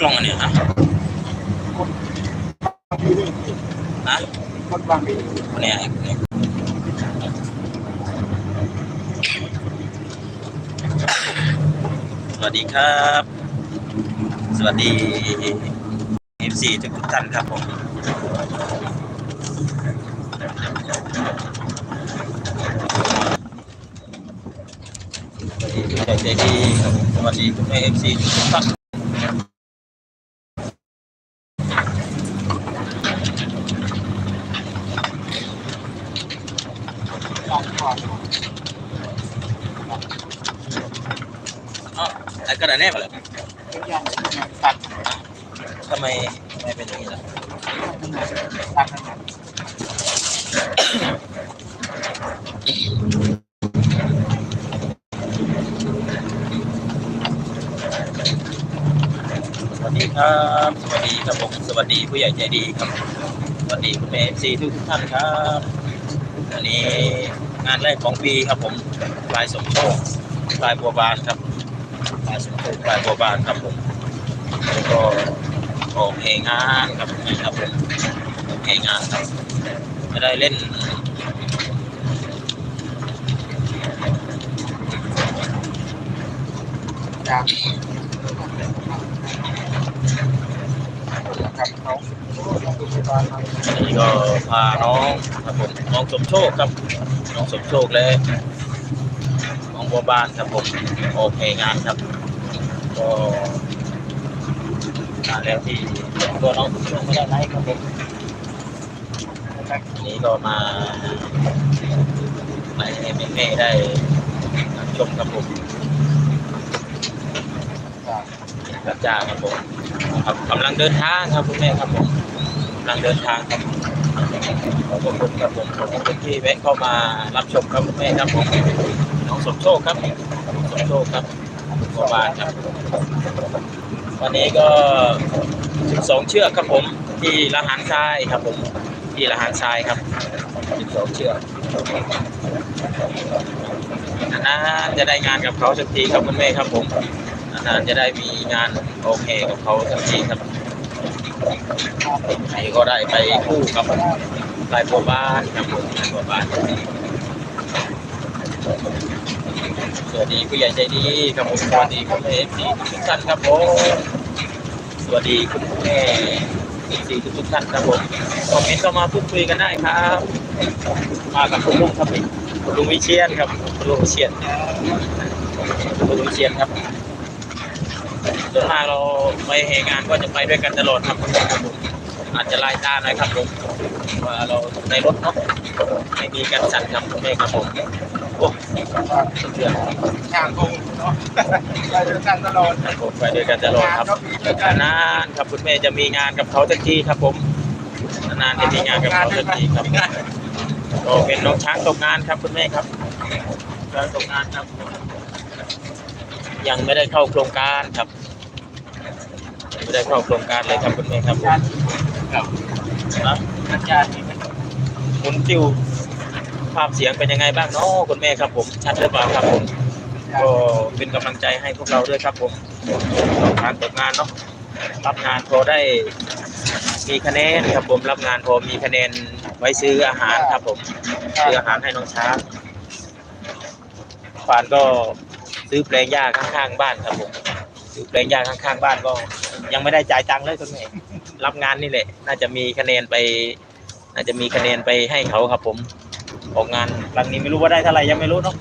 กล้องอันนี้ยฮะฮะคนนเนี้ยไอ้คนเนี้ยสวัสดีครับ สวัสดี FC ทุกท่านครับผมสวัสดีสวัสดีคุณแม่ FC ทุกทุกท่าน ลองก่อน อ๋อ ไอ้กระดาษแน่ปเลยทุกอย่างตัดทำไมทำไมเป็นอย่างนี้ล่ะตัดสวัสดีครับ สวัสดีครับผมสวัสดีผู้ใหญ่ใจดีครับ สวัสดีคุณแม่เอฟซีทุกทุกท่านครับ อันนี้ งานแรกของปีครับผมปลายสมโชคปลายบัวบานครับปลายสมโชคปลายบัวบานครับผมแล้วก็ออกเพลงงานครับนี่ครับผมออกเพลงงานครับไม่ได้เล่นยางกับเขาตุกบาลนี่ก็พาน้องครับผมน้องสมโชคครับ น้องสมโชคและน้องบัวบานครับผมโอเคงานครับก็มาแล้วที่ตัวน้องสมโชคไม่ได้ไลฟ์ครับผมนี้ก็มาไปให้แม่ๆได้ชมครับผมกระจาครับผมกำลังเดินทางครับคุณแม่ครับผมกำลังเดินทางครับ ขอบคุณครับผมขอบคุณที่แวะเข้ามารับชมครับคุณแม่ครับผมน้องสมโชคครับสมโชคครับบัวบานครับ วันนี้ก็12เชือกครับผม ที่ละหารทรายครับผมที่ละหารทรายครับ12เชือกนานๆจะได้งานกับเขาสักทีครับคุณแม่ครับผมนานๆจะได้มีงานโอเคกับเขาสักทีครับ ไหนก็ได้ไปคู่กับลายบัวบ้านครับผมลายบัวบ้านสวัสดีผู้ใหญ่ใจดีครับผมสวัสดีคุณแม่ทีทุกท่านครับผมสวัสดีคุณแม่ทีทุกท่านครับผมคอมเมนต์เข้ามาพูดคุยกันได้ครับมากับคุณลุงครับคุณลุงวิเชียนครับคุณลุงวิเชียนคุณลุงวิเชียนครับ ส่วนมากเราไปเหงานก็จะไปด้วยกันตลอดครับครับผมอาจจะไล่ตาหน่อยครับผมว่าเราในรถเนาะไม่มีกันสั่นครับคุณแม่ครับผมโอ้สุดยอดช่างคงเนาะไปด้วยกันตลอดครับผมไปด้วยกันตลอดครับนานๆครับคุณแม่จะมีงานกับเขาสักทีครับผมนานๆจะมีงานกับเขาสักทีครับก็เป็นน้องช้างตกงานครับคุณแม่ครับช้างตกงานครับ ยังไม่ได้เข้าโครงการครับยังไม่ได้เข้าโครงการเลยครับคุณแม่ครับผมกับนะอาจารย์นี่มันหมุนติวภาพเสียงเป็นยังไงบ้างเนาะคุณแม่ครับผมชัดหรือเปล่าครับผมก็เป็นกำลังใจให้พวกเราด้วยครับผมทางตกงานเนาะรับงานพอได้มีคะแนนครับผมรับงานพอมีคะแนนไว้ซื้ออาหารครับผมซื้ออาหารให้น้องช้างฟานก็ ซื้อแปลงหญ้าข้างๆบ้านครับผมซื้อแปลงหญ้าข้างๆบ้านก็ ยังไม่ได้จ่ายตังค์เลยคุณแม่รับงานนี่แหละ น่าจะมีคะแนนไป น่าจะมีคะแนนไปให้เขาครับผม ออกงานครั้งนี้ไม่รู้ว่าได้เท่าไหร่ยังไม่รู้เนาะ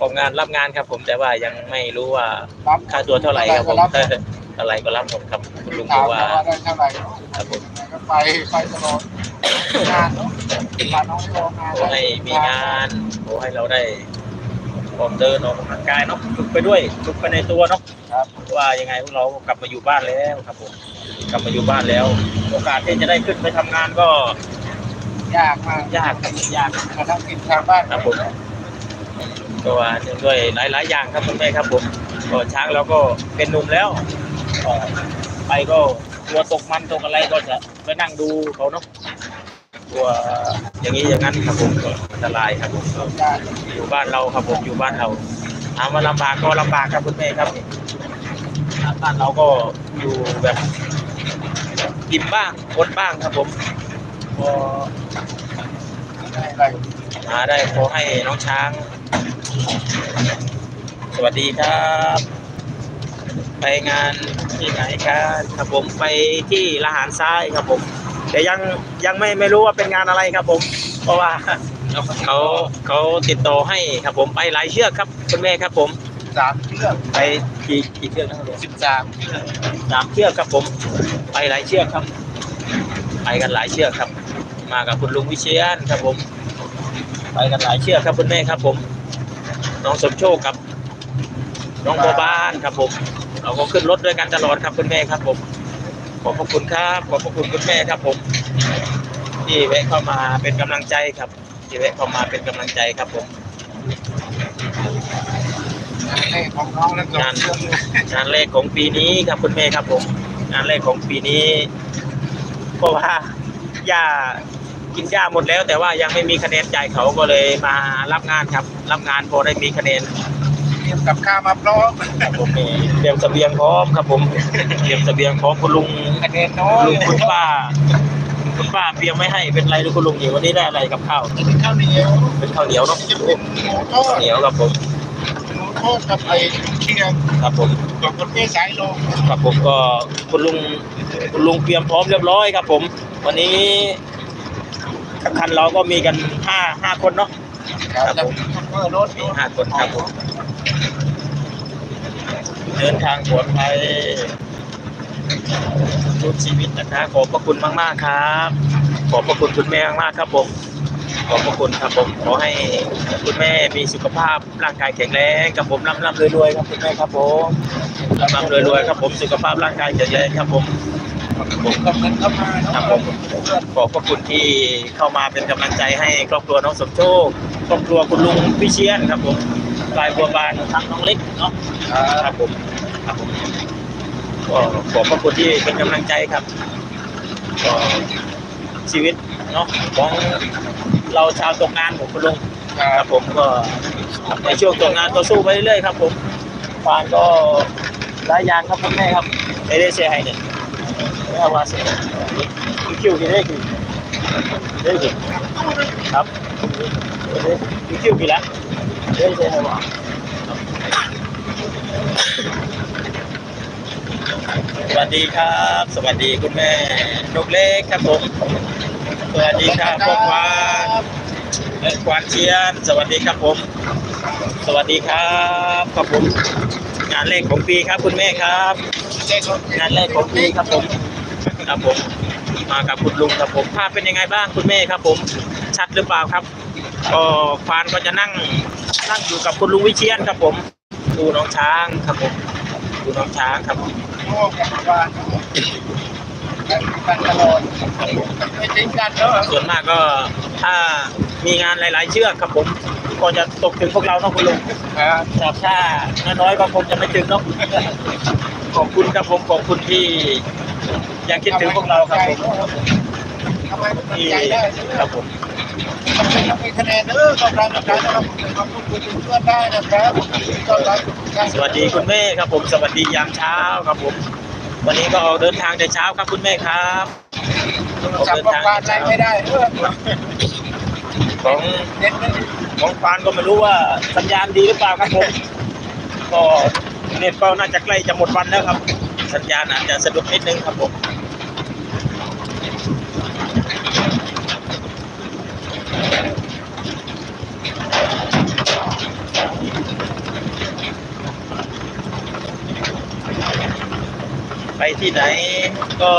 ออกงานรับงานครับผมแต่ว่ายังไม่รู้ว่ารับค่าตัวเท่าไหร่ครับผมเท่าไหร่ก็รับหมดครับคุณลุงบถาอมกว่าว่าได้เท่าไหร่ครับผมก็ไปไปตลอดงานเนาะงานน้องรองานขอให้มีงานขอให้เราได้ ออกเดินออกกำลังกายเนาะฝึกไปด้วยฝึกไปในตัวเนาะครับว่ายังไงพวกเรากลับมาอยู่บ้านแล้วครับผมกลับมาอยู่บ้านแล้ว โอกาสที่จะได้ขึ้นไปทำงานก็ยากมากยากครับยากกระทั่งกินชาวบ้านครับผมก็ว่าเนื่องด้วยหลาย ๆ อย่างครับคุณแม่ครับผมก็ช้างเราก็เป็นหนุ่มแล้วก็ไปก็กลัวตกมันตกอะไรก็จะไปนั่งดูเขาเนาะ กลัวอย่างนี้อย่างนั้นครับผมก็อันตรายครับผมอยู่บ้านเราครับผมอยู่บ้านเราถามว่าลำบากก็ลำบากครับคุณแม่ครับบ้านเราก็อยู่แบบกินบ้างอดบ้างครับผมพอได้ไรหาได้ขอให้น้องช้าง สวัสดีครับ ไปงานที่ไหนกันครับผมไปที่ละหารทรายครับผม แต่ยังยังไม่ไม่รู้ว่าเป็นงานอะไรครับผม เพราะว่าเขาเขาติดต่อให้ครับผมไปหลายเชือกครับคุณแม่ครับผมสามเชือกไปกี่กี่เชือกนะครับผมสิบสามเชือกสามเชือกครับผม ไปหลายเชือกครับ ไปกันหลายเชือกครับ มากับคุณลุงวิเชียนครับผม ไปกันหลายเชือกครับคุณแม่ครับผม น้องสมโชคครับ น้องโบวบานครับผม เราก็ขึ้นรถด้วยกันตลอดครับคุณแม่ครับผม ขอบพระคุณครับขอบพระคุณคุณแม่ครับผมที่แวะเข้ามาเป็นกำลังใจครับ ที่แวะเข้ามาเป็นกำลังใจครับผมเลขของน้องแล้วก็เชือกงานแรกของปีนี้ครับคุณแม่ครับผม งานแรกของปีนี้เพราะว่าหญ้ากินหญ้าหมดแล้ว แต่ว่ายังไม่มีคะแนนจ่ายเขาก็เลยมารับงานครับ รับงานพอได้มีคะแนน เตรียมกับข้าวมาพร้อมครับผมนี่เตรียมเสบียงพร้อมครับผม เตรียมเสบียงพร้อมคุณลุงคะแนนน้อยลุงคุณป้า คุณป้าเตรียมไม่ให้เป็นไรหรือคุณลุงอยู่วันนี้ได้อะไรกับข้าวจะเป็นข้าวเหนียวเป็นข้าวเหนียวเนาะจะเป็นหมูทอดข้าวเหนียวครับผมหมูทอดกับไอ้เคียงครับผม กับคนที่สายลงครับผมก็คุณลุงคุณลุงเตรียมพร้อมเรียบร้อยครับผม วันนี้คันเราก็มีกันห้าห้าคนเนาะ ครับจะเพื่อรถมีห้าคนครับผม เดินทางปลอดภัยทุกชีวิตนะคะขอบพระคุณมาก ๆ ครับ ขอบพระคุณคุณแม่มากๆครับผม ขอบพระคุณครับผม ขอให้คุณแม่มีสุขภาพร่างกายแข็งแรงครับผมร่ำร่ำรวยรวยๆครับคุณแม่ครับผมร่ำร่ำรวยรวยๆครับผมสุขภาพร่างกายแข็งแรงครับผมผมกับเงินเข้ามาครับผมขอบพระคุณที่เข้ามาเป็นกำลังใจให้ครอบครัวน้องสมโชค ครอบครัวคุณลุงพิเชียนครับผม ลายบัวบานทั้งน้องเล็กเนาะครับผมครับผมก็ขอบพระคุณที่เป็นกำลังใจครับก็ชีวิตเนาะของเราชาวตกงานของคุณลุงครัครับบผมก็ในช่วงตกงานก็สู้ไปเรื่อยๆครับผมฟานก็หลายอย่างครับคุณแม่ครับไม่ได้เสียให้เนี่ยไม่เอาว่าเสียคือคิวกี่ได้กี่ได้กี่ครับคือคิวกี่แล้วได้เสว่าสวัสดีครับ สวัสดีคุณแม่นกเล็กครับผม สวัสดีครับพ่อควานควานเชียน สวัสดีครับผม สวัสดีครับครับผม งานแรกของปีครับคุณแม่ครับ งานแรกของปีครับผม ครับผม มากับคุณลุงครับผมภาพเป็นยังไงบ้างคุณแม่ครับผม ชัดหรือเปล่าครับก็ควานก็จะนั่ง นั่งอยู่กับคุณลุงวิเชียนครับผม ดูน้องช้างครับผม ดูน้องช้างครับผมโอ้กับบ้านกันตลอดไม่ทิ้งกันเนาะส่วนมากก็ถ้ามีงานหลาย ๆ เชือกครับผมก็จะตกถึงพวกเราเนาะคุณลุงครับครับถ้าน้อยๆก็คงจะไม่ถึงเนาะขอบคุณครับผมขอบคุณที่ยังคิดถึงพวกเราครับผม ทำไมมันที่ใจได้ครับผมทำไมทำไมคะแนนเออกำลังการเรามาพูดคุยเพื่อนได้นะครับต้อนรับสวัสดีคุณแม่ครับผม สวัสดียามเช้าครับผม วันนี้ก็ออกเดินทางแต่เช้าครับคุณแม่ครับออกจับเดินประทางกันแต่อะไรเช้าไม่ได้เออของเด็ดเลยของฟานก็ไม่รู้ว่าสัญญาณดีหรือเปล่าครับผมก็เน็ตก็น่าจะใกล้จะหมดวันแล้วครับ สัญญาณอาจจะสะดุดนิดนึงครับผม ที่ไหนก็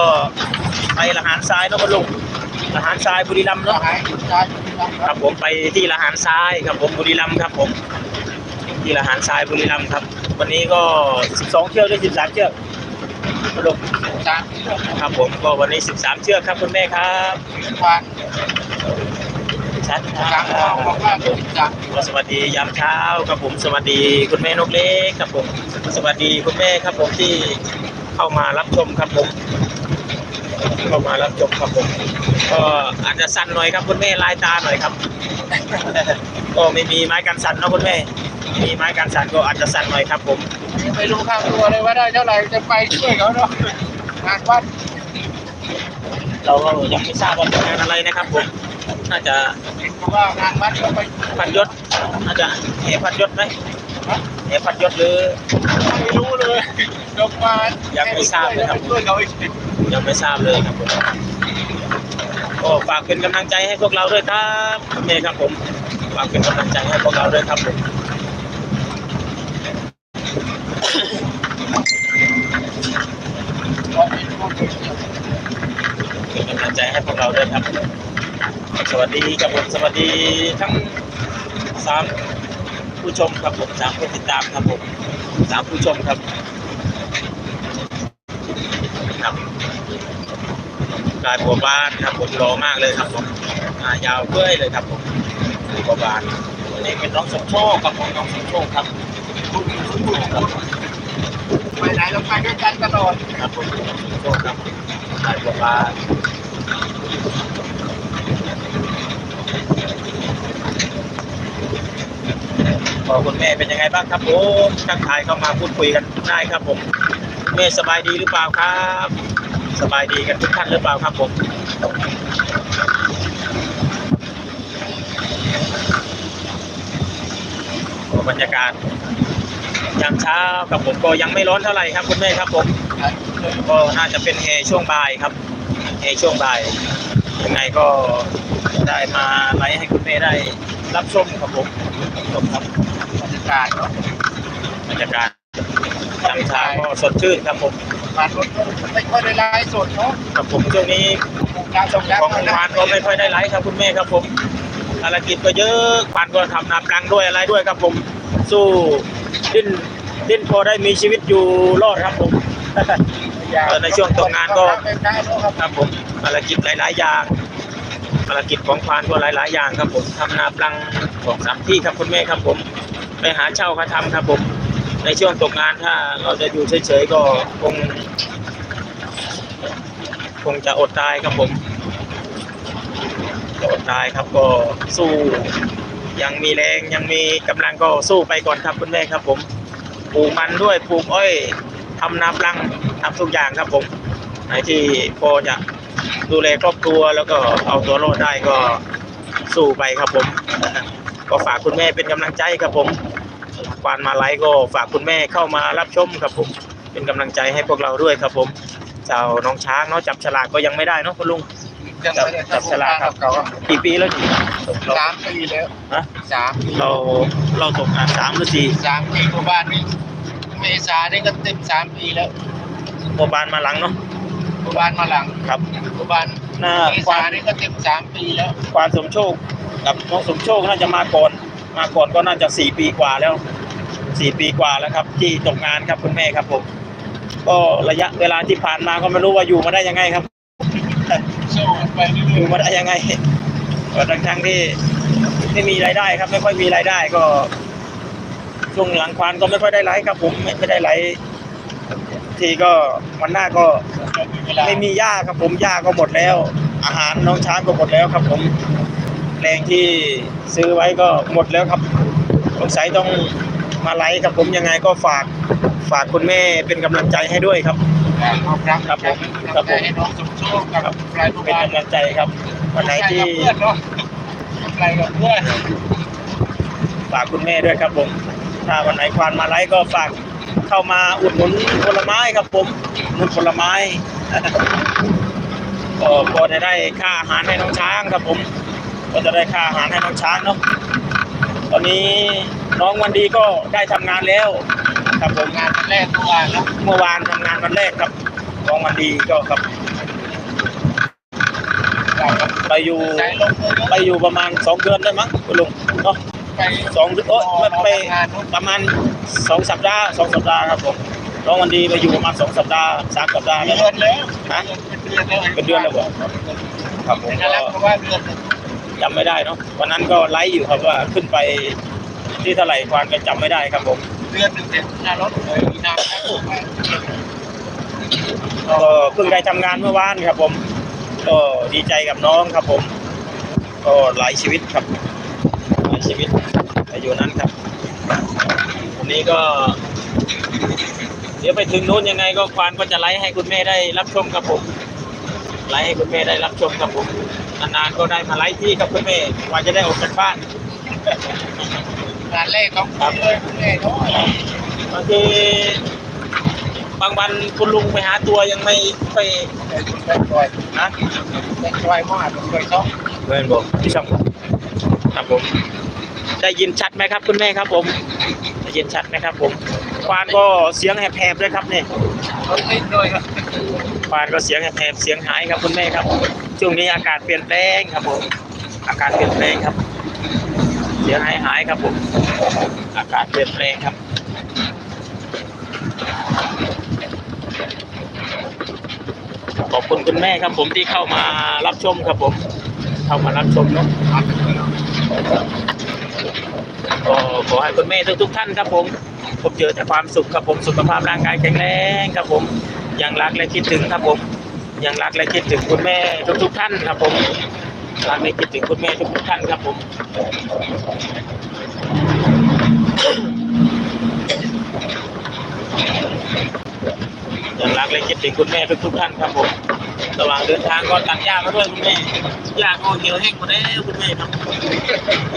ไปละหารทรายเนอะคุณลุงละหารทรายบุรีรัมย์ก็เนาะหายใจคครัรับบผมไปที่ละหารทรายครับผมบุรีรัมย์ครับผมที่ละหารทรายบุรีรัมย์ครับ วันนี้ก็ 12 เชือกด้วย13 เชือกคุณลุงจานที่เราครับผมก็วันนี้ 13 เชือกครับคุณแม่ครับผ่านชัดคจารันเราบอกบว่าจานก็สวัสดียามเช้าครับผมสวัสดีคุณแม่นกเล็กครับผมสวัสดีคุณแม่ครับผมที่ เข้ามารับชมครับผมเข้ามารับชมครับผมก็อาจจะสั่นหน่อยครับคุณแม่ลายตาหน่อยครับ ก็ไม่มีไม้กันสั่นเนอะคุณแม่มีไม้กันสั่นก็อาจจะสั่นหน่อยครับ ผมไปดูข้างตัวเลยว่าได้เท่าไหร่จะไปช่วยเขาเนาะงานวัดเราก็ยังไม่ทราบว่าเป็นงานอะไรนะครับผมน่าจะเห็นเขาว่างานวัดก็ไปพันยศน่าจะแห่พันยศไหม แห่พันยศหรือไม่รู้เลยยกมายังไม่ทราบเลยครับช่วยเขาอีกยังไม่ทราบเลยครับผมก็ฝากเป็นกำลังใจให้พวกเราด้วยครับเมย์ครับผมฝากเป็นกำลังใจให้พวกเราด้วยครับผมเป็นกำลังใจให้พวกเราด้วยครับ สวัสดีครับผมสวัสดีทั้งสาม ผู้ชมครับผมสามผู้ติดตามครับผมสามผู้ชมครับครับกายบัวบานครับผมรอมากเลยครับผมอ่ายาวเปื่อยเลยครับผมบัวบานวันนี้เป็นน้องสมโชคครับผมน้องสมโชคครับครับไปไหนเราไปด้วยกันตลอดครับผมน้องสมโชคครับกายบัวบาน พอคุณแม่เป็นยังไงบ้างครับผมทักทายเข้ามาพูดคุยกันได้ครับผมแม่สบายดีหรือเปล่าครับ สบายดีกันทุกท่านหรือเปล่าครับผมบรรยากาศยามเช้ากับผมก็ยังไม่ร้อนเท่าไหร่ครับคุณแม่ครับผมก็น่าจะเป็นแห่ช่วงบ่ายครับแห่ช่วงบ่ายยังไงก็ได้มาไลฟ์ให้คุณแม่ได้รับชมครับผมรับชมครับ กาศเนาะบรรยากาศยามเช้าก็สดชื่นครับผมมารถก็ไม่ค่อยได้ไลฟ์สดเนาะครับผมช่วงนี้การส่งยักของษ์ควานก็ไม่ค่อยได้ไลฟ์ครับคุณแม่ครับผมภารกิจก็เยอะควานก็ทำนาปลังด้วยอะไรด้วยครับผม สู้ดิ้นดิ้นพอได้มีชีวิตอยู่รอดครับผมเออในช่วงตกงานก็ครับผมภารกิจหลาย ๆ อย่างภารกิจของควานก็หลาย ๆ อย่างครับผมทำนาปลังสองสามที่ครับคุณแม่ครับผม ไปหาเช่าเขาทำครับผม ในช่วงตกงานถ้าเราจะอยู่เฉยๆก็คง คงจะอดตายครับผมจะอดตายครับก็สู้ ยังมีแรงยังมีกำลังก็สู้ไปก่อนครับคุณแม่ครับผมปลูกมันด้วยปลูกอ้อยทำนาปลังทำทุกอย่างครับผมไหนที่พอจะดูแลครอบครัวแล้วก็เอาตัวรอดได้ก็สู้ไปครับผม ก็ฝากคุณแม่เป็นกำลังใจครับผมควานมาไลฟ์ก็ฝากคุณแม่เข้ามารับชมครับผม เป็นกำลังใจให้พวกเราด้วยครับผมเจ้าน้องช้างเนาะจับฉลากก็ยังไม่ได้เนาะคุณลุงยังไม่ได้จับฉลากครับเขากี่ปีแล้วนี่เราสามปีแล้วฮะสามปีเราเราตกงานสามหรือสี่สามปีกว่าบ้านนี้เมษานี่ก็เต็มสามปีแล้วโมบานมาหลังเนาะกว่าบ้านมาหลังครับกว่าบ้านหน้าเมควาษานนี่ก็เต็มสามปีแล้วควานสมโชค กับน้องสมโชคน่าจะมาก่อน มาก่อนก็น่าจะสี่ปีกว่าแล้วสี่ปีกว่าแล้วครับ ที่ตกงานครับคุณแม่ครับผมก็ระยะเวลาที่ผ่านมาก็ไม่รู้ว่าอยู่มาได้ยังไงครับอยู่มาได้ยังไงก็ทั้งทั้งที่ไม่มีรายได้ครับ ไม่ค่อยมีรายได้ก็ช่วงหลังควานก็ไม่ค่อยได้ไลฟ์ครับ ผมไม่ได้ไลฟ์ทีก็วันหน้าก็ไม่มีหญ้าครับผมหญ้าก็หมดแล้ว อาหารน้องช้างก็หมดแล้วครับผม แรงที่ซื้อไว้ก็หมดแล้วครับสงสัยต้องมาไลฟ์ครับผมยังไงก็ฝากฝากคุณแม่เป็นกำลังใจให้ด้วยครับขอบคุณครับผมครับผมให้น้องสมโชคกับใครผู้เป็นบ้านกำลังใจครับวันไหนที่เพื่อนเนาะใครกับเพื่อนฝากคุณแม่ด้วยครับผม ถ้าวันไหนควานมาไลฟ์ก็ฝากเข้ามาอุดหนุนผลไม้ครับผมอุดหนุนผลไม้ก็พอจะได้ค่าอาหารให้น้องช้างครับผม ก็จะได้ค่าอาหารให้น้องช้างเนาะตอนนี้น้องวันดีก็ได้ทำงานแล้วครับผมงานวันแรกเมื่อวานแล้วเมื่อวานทำงานวันแรกครับน้องวันดีก็ครับเราก็ไปอยู่ใจลงเลยไปอยู่ประมาณสองเดือนได้มั้งคุณลุงเนาะ ไปสองเดือนโอ๊ยไม่ไปงานนู้นประมาณสองสัปดาห์สองสัปดาห์ครับผมน้องวันดีไปอยู่ประมาณสองสัปดาห์สามสัปดาห์เดืแล้วอนแล้วฮะเป็นเดือนแล้วเป็นเดือนแล้วเหรอครับผมเป็นก็อะไรเพราะว่าเดือนหนึ่ง จำไม่ได้เนาะวันนั้นก็ไลฟ์อยู่ครับว่าขึ้นไปที่เท่าไหร่ควานก็จำไม่ได้ครับผมเดือนหนึ่งเด็กหน้ารถเลยหน้าก็เพิ่งได้ทำงานเมื่อวานครับ ผมก็ดีใจกับน้องครับผม ก็หลายชีวิตครับหลายชีวิตอยู่นั้นครับวันนี้ก็ เดี๋ยวไปถึงนู้นยังไงก็ควานก็จะไลฟ์ให้คุณแม่ได้รับชมครับผม ไลฟ์ให้คุณแม่ได้รับชมครับผมนานๆก็ได้มาไลฟ์ที่ครับคุณแม่กว่าจะได้ออกจากบ้านงานแรกของผมเลยคุณแม่เนาะบางทีบางวันคุณลุงไปหาตัวยังไม่ไปแบ่งช่วยนะแบ่งช่วยมากช่วยช่องเพื่อนบอกพี่ช่องครับผมได้ยินชัดไหมครับคุณแม่ครับผมได้ยินชัดไหมครับผมควานก็เสียงแหบๆเลยครับเนี่ยรถติดด้วยครับ ควานก็เสียงแหบเสียงหายครับคุณแม่ครับ ช่วงนี้อากาศเปลี่ยนแปลงครับผมอากาศเปลี่ยนแปลงครับ เสียงหายหายครับผมอากาศเปลี่ยนแปลงครับขอบคุณคุณแม่ครับผมที่เข้ามารับชมครับผม เข้ามารับชมเนาะก็ขอให้คุณแม่ทุกๆท่านครับผม ผมเจอแต่ความสุขครับผมสุขภาพร่างกายแข็งแรงครับผม ยังรักและคิดถึงครับผมยังรักและคิดถึงคุณแม่ทุกๆท่านครับผมรักและคิดถึงคุณแม่ทุกๆท่านครับผมยังรักและคิดถึงคุณแม่ทุกๆท่านครับผมระหว่างเดินทางก็ตัดหญ้ามาด้วยคุณแม่หญ้าก็เหี่ยวแห้งหมดแล้วคุณแม่ครับ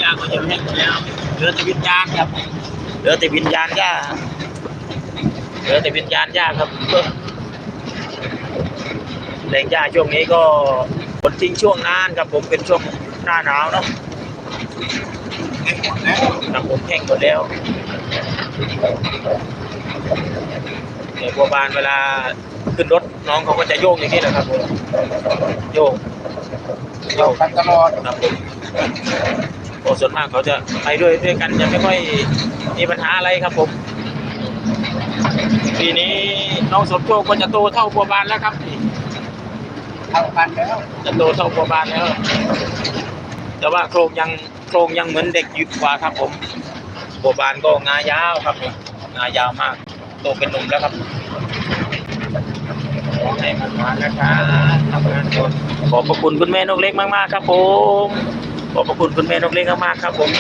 หญ้าก็เหี่ยวแห้งหมดแล้วเหลือแต่วิญญาณครับเหลือแต่วิญญาณหญ้าเหลือแต่วิญญาณหญ้าครับ แหล่งหญ้าช่วงนี้ก็ฝนทิ้งช่วงนานครับผมเป็นช่วงหน้าหนาวเนาะเห็นหมดแล้วครับผมแห้งหมดแล้วในบัวบานเวลาขึ้นรถน้องเขาก็จะโยกอย่างนี้นะครับผมโยกโยกกันตลอดครับผมโอ้ส่วนมากเขาจะไปด้วยด้วยกันจะไม่ค่อยมีปัญหาอะไรครับผมปีนี้น้องสมโชคก็จะโตเท่าบัวบานแล้วครับ เท่ากันแล้วจะโตเท่าบัวบานแล้ว แต่ว่าโครงยังโครงยังเหมือนเด็กอยู่กว่าครับผมบัวบานก็งายาวครับผมงายาวมาก โตเป็นหนุ่มแล้วครับขอให้มันมานะครับทำงานก่อนขอบพระคุณคุณแม่นกเล็กมากๆครับผมขอบพระคุณคุณแม่นกเล็กมากๆครับผม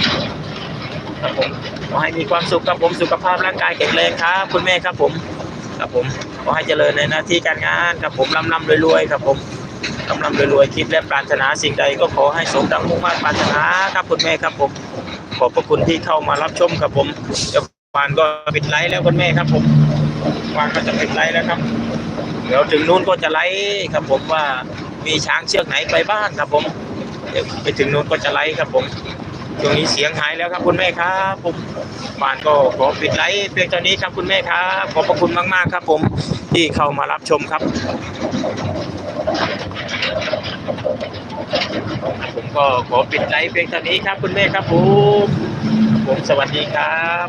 ครับผมขอให้มีความสุขครับผมสุขภาพร่างกายแข็งแรงครับคุณแม่ครับผม ครับผมขอให้เจริญในหน้าที่การงานครับผมร่ำร่ำรวยๆครับผม ร่ำร่ำรวยๆคิดและปรารถนาสิ่งใดก็ขอให้สมดังมุ่งมั่นปรารถนาครับคุณแม่ครับผมขอบพระคุณที่เข้ามารับชมครับผมเดี๋ยวานก็ปิดไลฟ์แล้วคุณแม่ครับผมวานก็จะปิดไลฟ์แล้วครับ เดี๋ยวถึงนู้นก็จะไลฟ์ครับผมว่ามีช้างเชือกไหนไปบ้างครับผมเดี๋ยวไปถึงนู้นก็จะไลฟ์ครับผมช่วงนี้เสียงหายแล้วครับคุณแม่ครับผมบ้านก็ขอปิดไลฟ์เพียงเท่านี้ครับคุณแม่ครับขอบพระคุณมาก ๆ ครับผมที่เข้ามารับชมครับ ผมก็ขอปิดไลฟ์เพียงเท่านี้ครับ คุณแม่ครับผมผมสวัสดีครับ